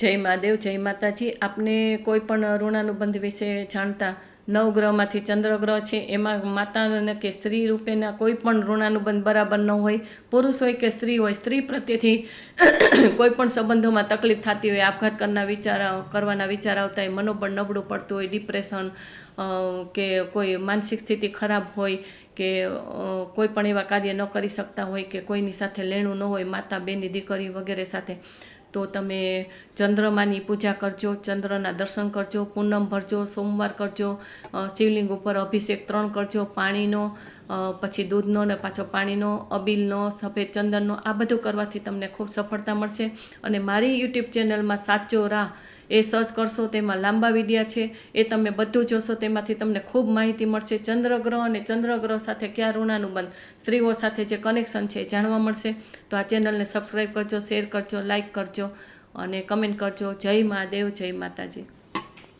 જય મહાદેવ, જય માતાજી. આપને કોઈ પણ ઋણાનુબંધ વિશે જાણતા નવગ્રહમાંથી ચંદ્રગ્રહ છે, એમાં માતા કે સ્ત્રી રૂપેના કોઈ પણ ઋણાનુબંધ બરાબર ન હોય, પુરુષ હોય કે સ્ત્રી હોય, સ્ત્રી પ્રત્યેથી કોઈ પણ સંબંધોમાં તકલીફ થતી હોય, આપઘાત કરના વિચાર, કરવાના વિચાર આવતા હોય, મનોબળ નબળું પડતું હોય, ડિપ્રેશન કે કોઈ માનસિક સ્થિતિ ખરાબ હોય, કે કોઈ પણ એવા કાર્ય ન કરી શકતા હોય, કે કોઈની સાથે લેણું ન હોય, માતા, બેની દીકરી વગેરે સાથે. તો તમે ચંદ્રમાની પૂજા કરજો, ચંદ્રના દર્શન કરજો, પૂનમ ભરજો, સોમવાર કરજો શિવલિંગ ઉપર અભિષેક ત્રણ કરજો, પાણીનો પછી દૂધનો ને પાછો પાણીનો, અબીલનો, સફેદ ચંદનનો, આ બધું કરવાથી તમને ખૂબ સફળતા મળશે. અને મારી યુટ્યુબ ચેનલમાં સાચો રાહ એ સર્ચ કરશો તેમાં લાંબા વિડિયા છે, એ તમે બધું જોશો તેમાંથી તમને ખૂબ માહિતી મળશે. ચંદ્રગ્રહ અને ચંદ્રગ્રહ સાથે ક્યાં ઋણાનુબંધ સ્ત્રીઓ સાથે જે કનેક્શન છે એ જાણવા મળશે. તો આ ચેનલને સબસ્ક્રાઈબ કરજો શેર કરજો લાઇક કરજો અને કમેન્ટ કરજો. જય મહાદેવ, જય માતાજી.